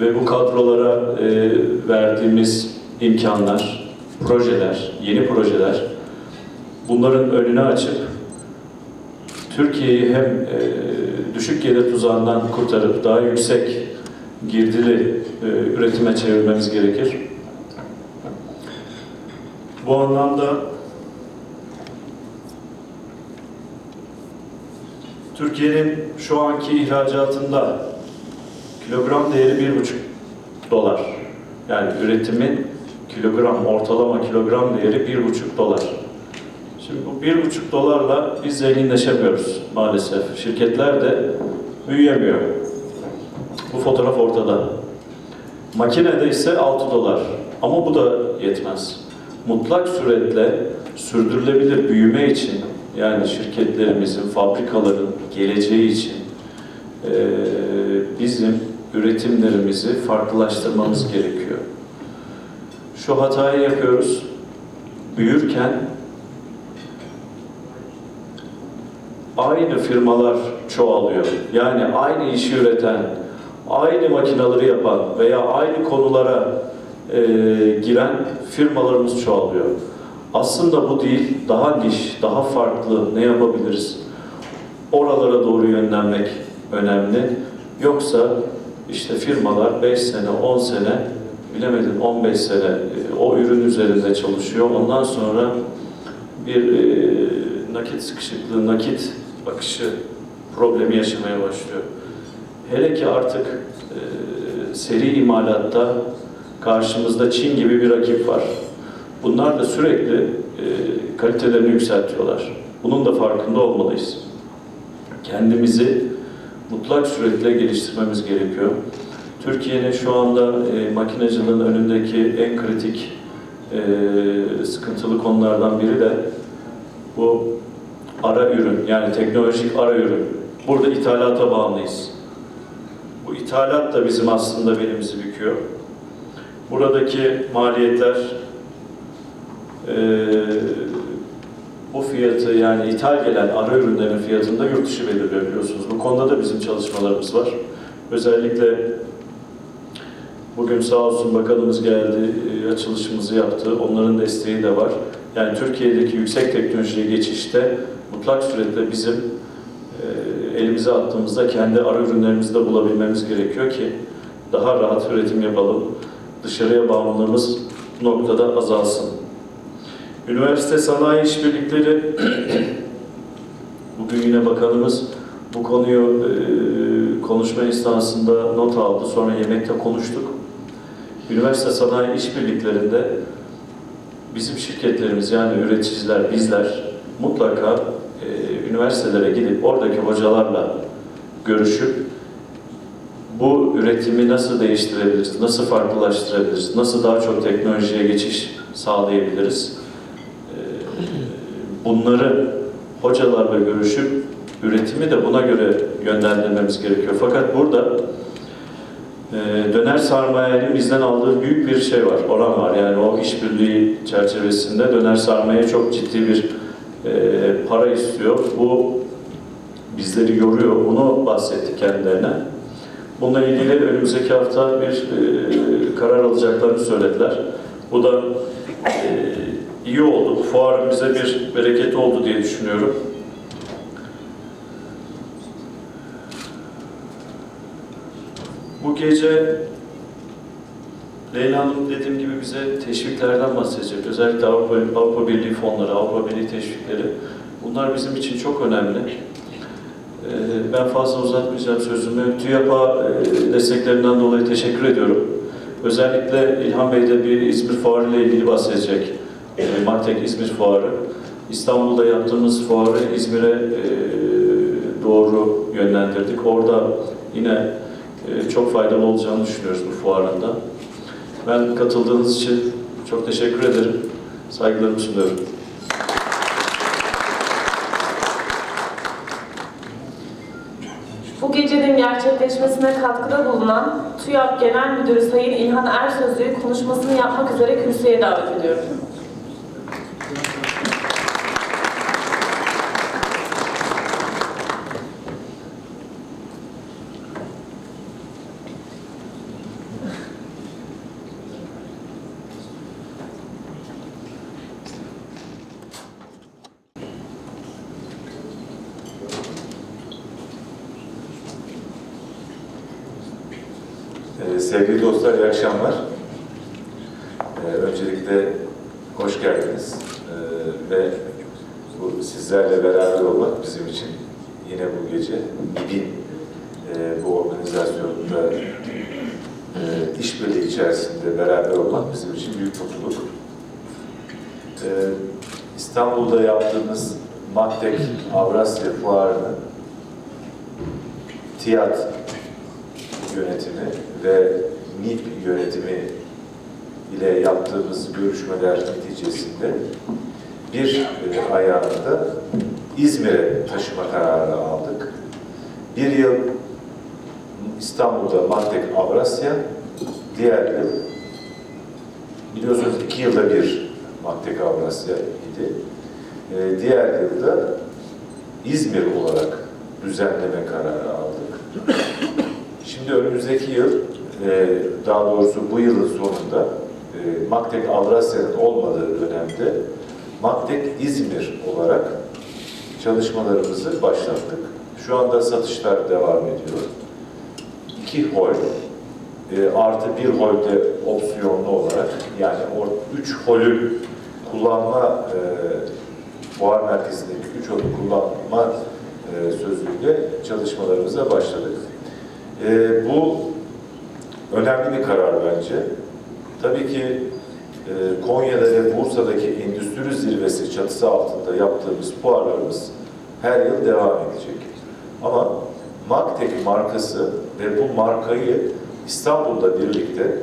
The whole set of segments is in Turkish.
ve bu kadrolara e, verdiğimiz imkanlar, projeler, yeni projeler bunların önünü açıp Türkiye'yi hem e, düşük gelir tuzağından kurtarıp daha yüksek girdili e, üretime çevirmemiz gerekir. Bu anlamda Türkiye'nin şu anki ihracatında kilogram değeri bir buçuk dolar. Yani üretimin kilogram, ortalama kilogram değeri bir buçuk dolar. Şimdi bu bir buçuk dolarla biz zenginleşemiyoruz maalesef. Şirketler de büyüyemiyor. Bu fotoğraf ortada. Makinede ise 6 dolar. Ama bu da yetmez. Mutlak suretle sürdürülebilir büyüme için yani şirketlerimizin, fabrikaların geleceği için eee, bizim üretimlerimizi farklılaştırmamız gerekiyor. Şu hatayı yapıyoruz. Büyürken aynı firmalar çoğalıyor. Yani aynı işi üreten, aynı makinaları yapan veya aynı konulara e, giren firmalarımız çoğalıyor. Aslında bu değil, daha niş, daha farklı ne yapabiliriz? Oralara doğru yönlenmek önemli. Yoksa işte firmalar 5 sene, 10 sene, bilemedim 15 sene e, o ürün üzerinde çalışıyor. Ondan sonra bir e, nakit sıkışıklığı, nakit akışı problemi yaşamaya başlıyor. Hele ki artık e, seri imalatta karşımızda Çin gibi bir rakip var. Bunlar da sürekli kalitelerini yükseltiyorlar. Bunun da farkında olmalıyız. Kendimizi mutlak suretle geliştirmemiz gerekiyor. Türkiye'nin şu anda e, makineciliğin önündeki en kritik e, sıkıntılı konulardan biri de bu ara ürün yani teknolojik ara ürün. Burada ithalata bağımlıyız. Bu ithalat da bizim aslında belimizi büküyor. Buradaki maliyetler eee, bu fiyatı yani ithal gelen ara ürünlerin fiyatını da yurt dışı belirliyor biliyorsunuz. Bu konuda da bizim çalışmalarımız var. Özellikle bugün sağ olsun bakanımız geldi, e, açılışımızı yaptı. Onların desteği de var. Yani Türkiye'deki yüksek teknolojiye geçişte mutlak suretle bizim e, elimize attığımızda kendi ara ürünlerimizi de bulabilmemiz gerekiyor ki daha rahat üretim yapalım. Dışarıya bağımlılığımız noktada azalsın. Üniversite sanayi işbirlikleri bugün yine bakanımız bu konuyu e, konuşma esnasında not aldı. Sonra yemekte konuştuk. Üniversite sanayi işbirliklerinde bizim şirketlerimiz yani üreticiler, bizler mutlaka e, üniversitelere gidip oradaki hocalarla görüşüp bu üretimi nasıl değiştirebiliriz, nasıl farklılaştırabiliriz, nasıl daha çok teknolojiye geçiş sağlayabiliriz? Bunları hocalarla görüşüp üretimi de buna göre yönlendirmemiz gerekiyor. Fakat burada e, döner sarmayenin bizden aldığı büyük bir şey var, oran var. Yani o işbirliği çerçevesinde döner sarmaya çok ciddi bir e, para istiyor. Bu bizleri yoruyor. Bunu bahsetti kendilerine. Bununla ilgili önümüzdeki hafta bir e, karar alacaklarını söylediler. Bu da iyi oldu. Bu fuarın bize bir bereket oldu diye düşünüyorum. Bu gece Leyla Hanım dediğim gibi bize teşviklerden bahsedecek. Özellikle Avrupa, Avrupa Birliği fonları, Avrupa Birliği teşvikleri. Bunlar bizim için çok önemli. Ee, Ben fazla uzatmayacağım sözümü. TÜYAP'a e, desteklerinden dolayı teşekkür ediyorum. Özellikle İlhan Bey de bir İzmir Fuarı ile ilgili bahsedecek. Martek İzmir Fuarı. İstanbul'da yaptığımız fuarı İzmir'e e, doğru yönlendirdik. Orada yine e, çok faydalı olacağını düşünüyoruz bu fuarında. Ben katıldığınız için çok teşekkür ederim. Saygılarımı sunuyorum. Bu gecenin gerçekleşmesine katkıda bulunan TÜYAP Genel Müdürü Sayın İlhan Ersözlü'yü konuşmasını yapmak üzere kürsüye davet ediyorum. Ee, sevgili dostlar, iyi akşamlar. Ee, öncelikle hoş geldiniz. Ee, ve bu sizlerle beraber olmak bizim için yine bu gece BİB'in e, bu organizasyonunda e, işbirliği içerisinde beraber olmak bizim için büyük mutluluk. Ee, İstanbul'da yaptığımız Maktek Avrasya Fuarı'nın TİAD yönetimi ve MİP yönetimi ile yaptığımız görüşmeler neticesinde bir e, İzmir'e taşıma kararı aldık. Bir yıl İstanbul'da Maktek Avrasya, diğer yıl biliyorsunuz iki yılda bir Maktek Avrasya idi. E, diğer yılda İzmir olarak düzenleme kararı aldık. Şimdi önümüzdeki yıl, e, daha doğrusu bu yılın sonunda e, Maktek Avrasya'nın olmadığı dönemde Maktek İzmir olarak çalışmalarımızı başlattık. Şu anda satışlar devam ediyor. İki hol, e, artı bir holde opsiyonlu olarak yani o üç holü kullanma e, fuar merkezindeki üç holü kullanma e, sözüyle çalışmalarımıza başladık. E, bu önemli bir karar bence. Tabii ki e, Konya'da ve Bursa'daki endüstri zirvesi çatısı altında yaptığımız fuarlarımız her yıl devam edecek. Ama Maktek markası ve bu markayı İstanbul'da birlikte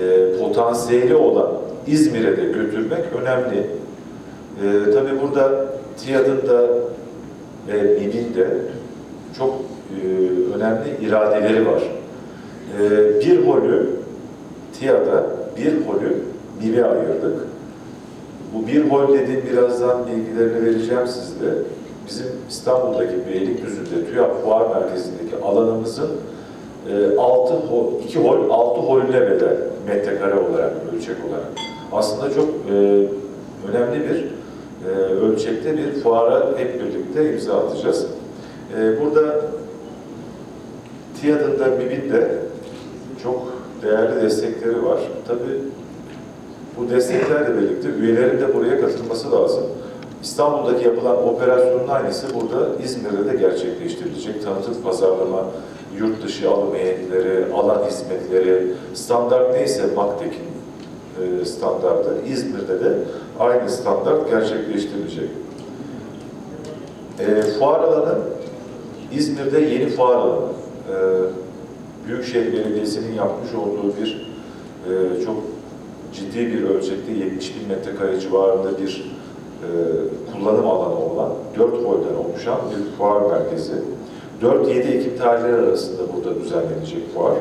e, potansiyeli olan İzmir'e de götürmek önemli. E, tabii burada TİAD'ın da ve BİM'in de çok önemli iradeleri var. E, bir holü TİAD'a, bir holü BİM'e ayırdık. Bu bir hol dediğim birazdan bilgilerini vereceğim size. Bizim İstanbul'daki Beylikdüzü'nde TÜYAP Fuar Merkezi'ndeki alanımızın e, 6 hol, 2 hol, 6 holüne bedel metrekare olarak, ölçek olarak. Aslında çok e, önemli bir e, ölçekte bir fuara hep birlikte imza atacağız. E, burada TİAD'ın da BİB'in de çok değerli destekleri var. Tabii bu desteklerle birlikte üyelerin de buraya katılması lazım. İstanbul'daki yapılan operasyonun aynısı burada İzmir'de de gerçekleştirilecek. Tanıtım, pazarlama, yurt dışı alım heyetleri, alan hizmetleri, standart neyse Maktek'in e, standartı, İzmir'de de aynı standart gerçekleştirilecek. E, fuar alanı, İzmir'de yeni fuar alanı. E, Büyükşehir Belediyesi'nin yapmış olduğu bir e, çok ciddi bir ölçekte 70 bin metrekare civarında bir e, kullanım alanı olan, 4 holden oluşan bir fuar merkezi. 4-7 Ekim tarihleri arasında burada düzenlenecek fuar.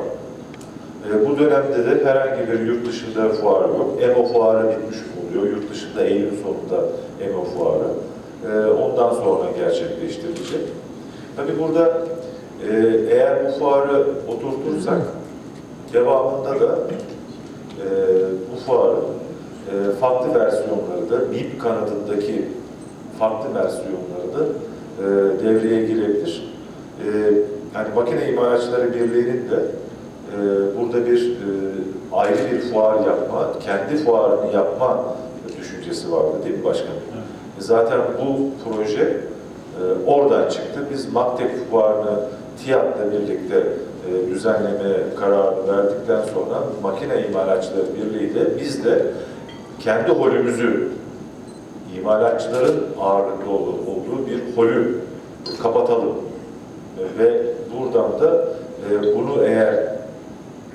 E, bu dönemde de herhangi bir yurt dışında fuar yok. EMO fuarı bitmiş oluyor. Yurt dışında Eylül sonunda EMO fuarı. E, ondan sonra gerçekleştirilecek. Tabii burada e, eğer bu fuarı oturtursak devamında da e, bu fuarın e, farklı versiyonları da BIP kanadındaki farklı versiyonları da e, devreye girebilir. E, yani Makine İmalatçıları Birliği'nin de e, burada bir e, ayrı bir fuar yapma, kendi fuarını yapma düşüncesi vardı değil mi başkanım? E, Zaten bu proje e, oradan çıktı. Biz Maktek fuarını TİAD'la birlikte e, düzenleme kararı verdikten sonra Makine İmalatçıları Birliği de biz de kendi holümüzü imalatçıların ağırlıklı ol- olduğu bir holü kapatalım. E, Ve buradan da e, bunu eğer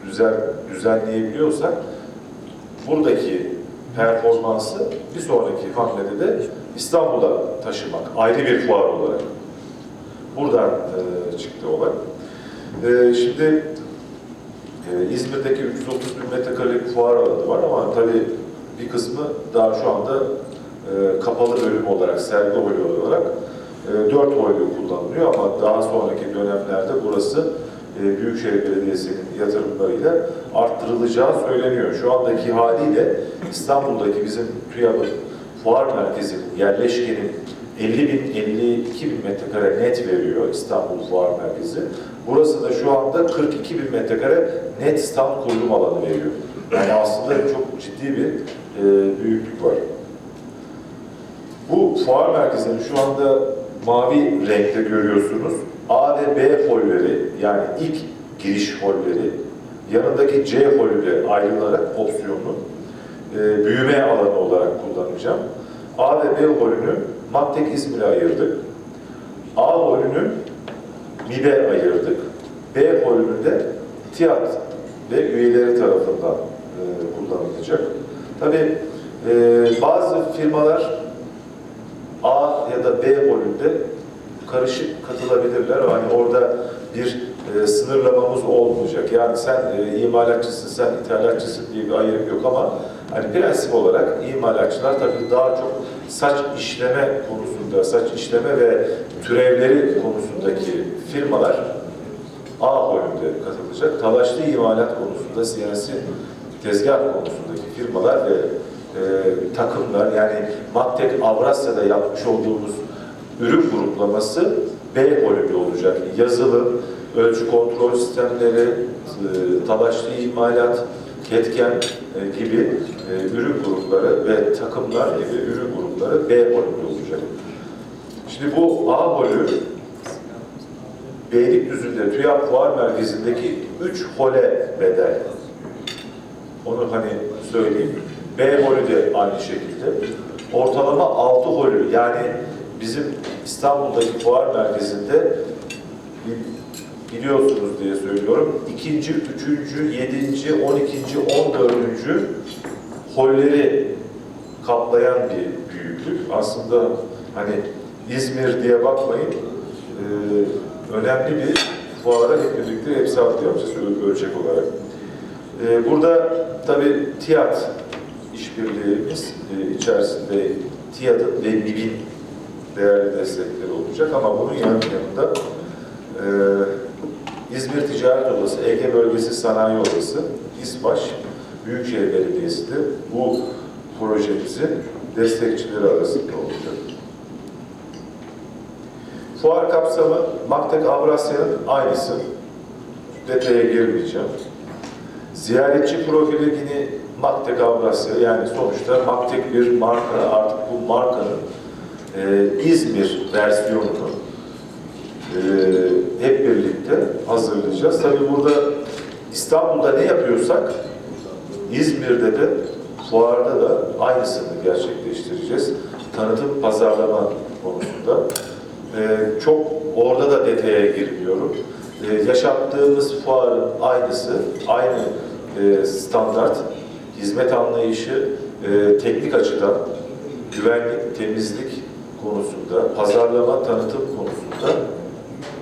düzen, düzenleyebiliyorsak buradaki performansı bir sonraki hamlede de İstanbul'a taşımak ayrı bir fuar olarak. Buradan e, çıktı olay. E, şimdi e, İzmir'deki 330 bin metrekarelik fuar alanı var ama tabii bir kısmı daha şu anda e, kapalı bölüm olarak, sergi holü olarak e, 4 holü kullanılıyor ama daha sonraki dönemlerde burası e, Büyükşehir Belediyesi'nin yatırımlarıyla arttırılacağı söyleniyor. Şu andaki haliyle İstanbul'daki bizim TÜYAP'ın fuar merkezinin, yerleşkenin 50 bin, 52 bin metrekare net veriyor İstanbul Fuar Merkezi. Burası da şu anda 42 bin metrekare net stand kurulum alanı veriyor. Yani aslında çok ciddi bir e, büyüklük var. Bu fuar merkezini şu anda mavi renkte görüyorsunuz. A ve B holleri yani ilk giriş holleri yanındaki C holüyle ayrılarak opsiyonlu e, büyüme alanı olarak kullanacağım. A ve B holünü Maktek İzmir'e ayırdık. A holünü MİB'e ayırdık. B holünü de TİAD ve üyeleri tarafından e, kullanılacak. Tabii e, bazı firmalar A ya da B holünde karışık katılabilirler. Yani orada bir e, sınırlamamız olmayacak. Yani sen e, imalatçısın, sen ithalatçısın diye bir ayrım yok ama hani prensip olarak imalatçılar tabii daha çok saç işleme konusunda, saç işleme ve türevleri konusundaki firmalar A holünde katılacak. Talaşlı imalat konusunda siyasi tezgah konusundaki firmalar ve e, takımlar yani Maktek Avrasya'da yapmış olduğumuz ürün gruplaması B holünde olacak. Yazılım, ölçü kontrol sistemleri, e, talaşlı imalat, ketken e, gibi e, ürün grupları ve takımlar gibi ürün grupları B holünde olacak. Şimdi bu A holü Beylikdüzü'nde TÜYAP Fuar Merkezi'ndeki 3 hole bedel. Onu hani söyleyeyim. B holü de aynı şekilde. Ortalama 6 holü yani bizim İstanbul'daki fuar merkezinde bi- biliyorsunuz diye söylüyorum. ikinci, üçüncü, yedinci, on ikinci, on dördüncü holleri kaplayan bir büyüklük. Aslında hani İzmir diye bakmayın. Ee, önemli bir fuara hep birlikte hepsi atlayacağız ölçek olarak. Ee, burada tabii TİAD işbirliğimiz e, içerisinde TİAD'ın ve MİB'in değerli destekleri olacak ama bunun yanı- yanında e, İzmir Ticaret Odası, Ege Bölgesi Sanayi Odası, İSBAŞ, Büyükşehir Belediyesi de bu projemizin destekçileri arasında olacak. Fuar kapsamı Maktek Avrasya'nın aynısı. Detaya girmeyeceğim. Ziyaretçi profili yine Maktek Avrasya yani sonuçta Maktek bir marka artık bu markanın e, İzmir versiyonunu e, hazırlayacağız. Tabii burada İstanbul'da ne yapıyorsak İzmir'de de fuarda da aynısını gerçekleştireceğiz. Tanıtım pazarlama konusunda. E, çok orada da detaya girmiyorum. E, yaşattığımız fuarın aynısı, aynı e, standart, hizmet anlayışı, e, teknik açıdan, güvenlik, temizlik konusunda, pazarlama, tanıtım konusunda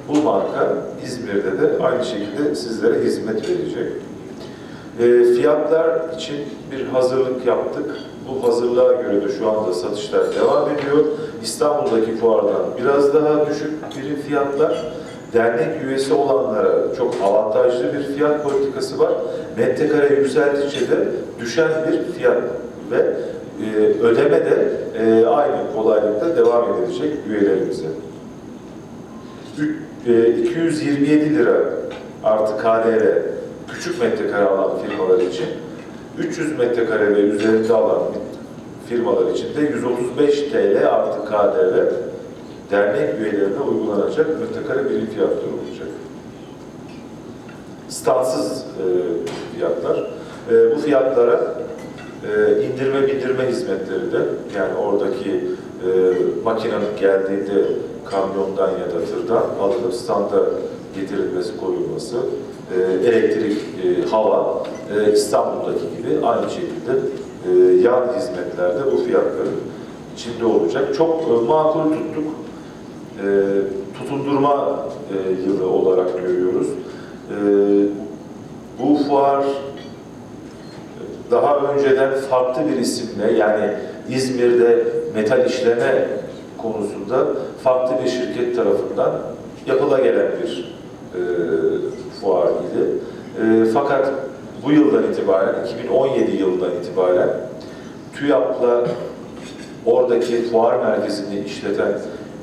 bu marka İzmir'de de aynı şekilde sizlere hizmet verecek. E, fiyatlar için bir hazırlık yaptık. Bu hazırlığa göre de şu anda satışlar devam ediyor. İstanbul'daki fuardan biraz daha düşük bir fiyatlar. Dernek üyesi olanlara çok avantajlı bir fiyat politikası var. Metrekare yükseldikçe de düşen bir fiyat ve e, ödeme de e, aynı kolaylıkta devam edilecek üyelerimize. Ü- e, 227 lira artı KDV küçük metrekare alan firmalar için 300 metrekare ve üzerinde alan firmalar için de 135 TL artı KDV dernek üyelerine uygulanacak metrekare birim fiyatları olacak. Standsız e, fiyatlar. E, bu fiyatlara e, indirme bildirme hizmetleri de yani oradaki e, makinenin geldiğinde kamyondan ya da tırdan alınıp standa getirilmesi, koyulması, e, elektrik, e, hava e, İstanbul'daki gibi aynı şekilde e, yan hizmetlerde bu fiyatların içinde olacak. Çok e, makul tuttuk. E, tutundurma e, yılı olarak görüyoruz. E, bu fuar daha önceden farklı bir isimle yani İzmir'de metal işleme konusunda farklı bir şirket tarafından yapıla gelen bir e, fuar idi. E, fakat bu yıldan itibaren, 2017 yılından itibaren TÜYAP'la oradaki fuar merkezini işleten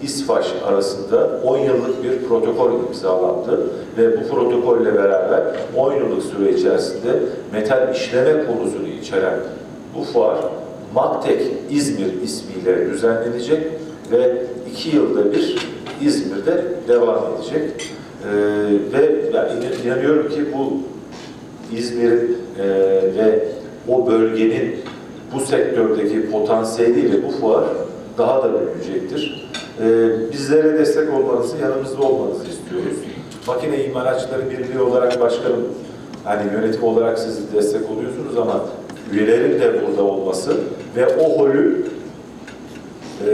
İSFAŞ arasında 10 yıllık bir protokol imzalandı ve bu protokolle beraber 10 yıllık süre içerisinde metal işleme konusunu içeren bu fuar Maktek İzmir ismiyle düzenlenecek ve iki yılda bir İzmir'de devam edecek. Ee, ve ben inan- inanıyorum ki bu İzmir'in e, ve o bölgenin bu sektördeki potansiyeliyle bu fuar daha da büyüyecektir. Ee, bizlere destek olmanızı, yanımızda olmanızı istiyoruz. Makine İmalatçıları Birliği olarak başkanım, hani yönetim olarak siz destek oluyorsunuz ama üyelerin de burada olması ve o holü e,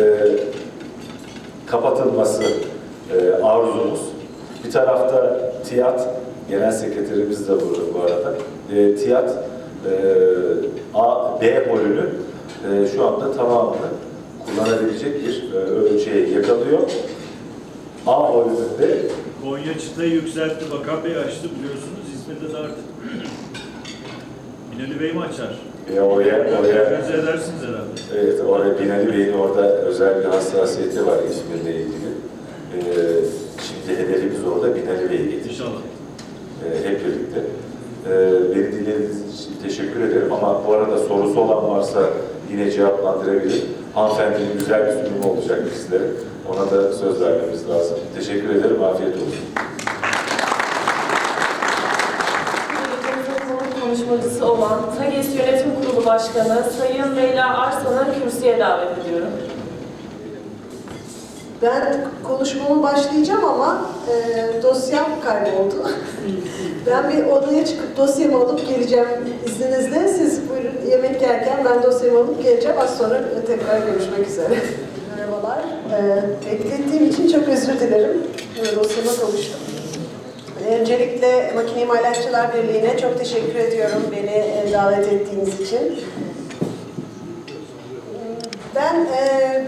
kapatılması e, arzumuz. Bir tarafta TİAD, genel sekreterimiz de burada bu arada. E, TİAD e, A, B holünü e, şu anda tamamını kullanabilecek bir e, ölçeğe yakalıyor. A holünde Konya çıtayı yükseltti. Bakan Bey açtı biliyorsunuz. İzmir'de de artık. Binali Bey mi açar? E, oraya, oraya edersiniz herhalde. Evet, orada Binali Bey'in orada özel bir hassasiyeti var İzmir'le ilgili. Ee, şimdi hedefimiz orada Binali Bey'i getirmek. İnşallah. Ee, hep birlikte. Ee, beni dinlediğiniz için teşekkür ederim ama bu arada sorusu olan varsa yine cevaplandırabilir. Hanımefendinin güzel bir sunumu olacak bizlere. Ona da söz vermemiz lazım. Teşekkür ederim, afiyet olsun. Konuşmacısı olan TAGES Yönetim Kurulu Başkanı Sayın Leyla Arslan'ı kürsüye davet ediyorum. Ben konuşmama başlayacağım ama e, dosyam kayboldu. ben bir odaya çıkıp dosyamı alıp geleceğim izninizle. Siz buyurun yemek yerken ben dosyamı alıp geleceğim. Az sonra tekrar görüşmek üzere. Merhabalar. E, beklettiğim için çok özür dilerim. Dosyama kavuştum. Öncelikle Makine İmalatçılar Birliği'ne çok teşekkür ediyorum beni e, davet ettiğiniz için. Ben e,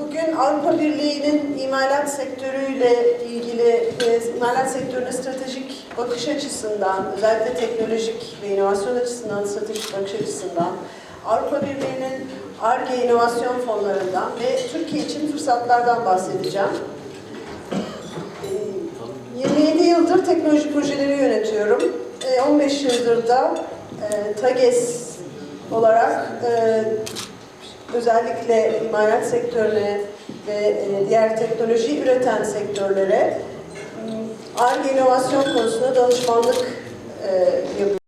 bugün Avrupa Birliği'nin imalat sektörüyle ilgili, e, imalat sektörüne stratejik bakış açısından, özellikle teknolojik ve inovasyon açısından, stratejik bakış açısından, Avrupa Birliği'nin ARGE inovasyon fonlarından ve Türkiye için fırsatlardan bahsedeceğim. E, 27 yıldır teknoloji projeleri yönetiyorum. E, 15 yıldır da e, TAGES olarak e, özellikle imalat sektörüne ve e, diğer teknoloji üreten sektörlere ARGE inovasyon konusunda danışmanlık e, yapıyorum.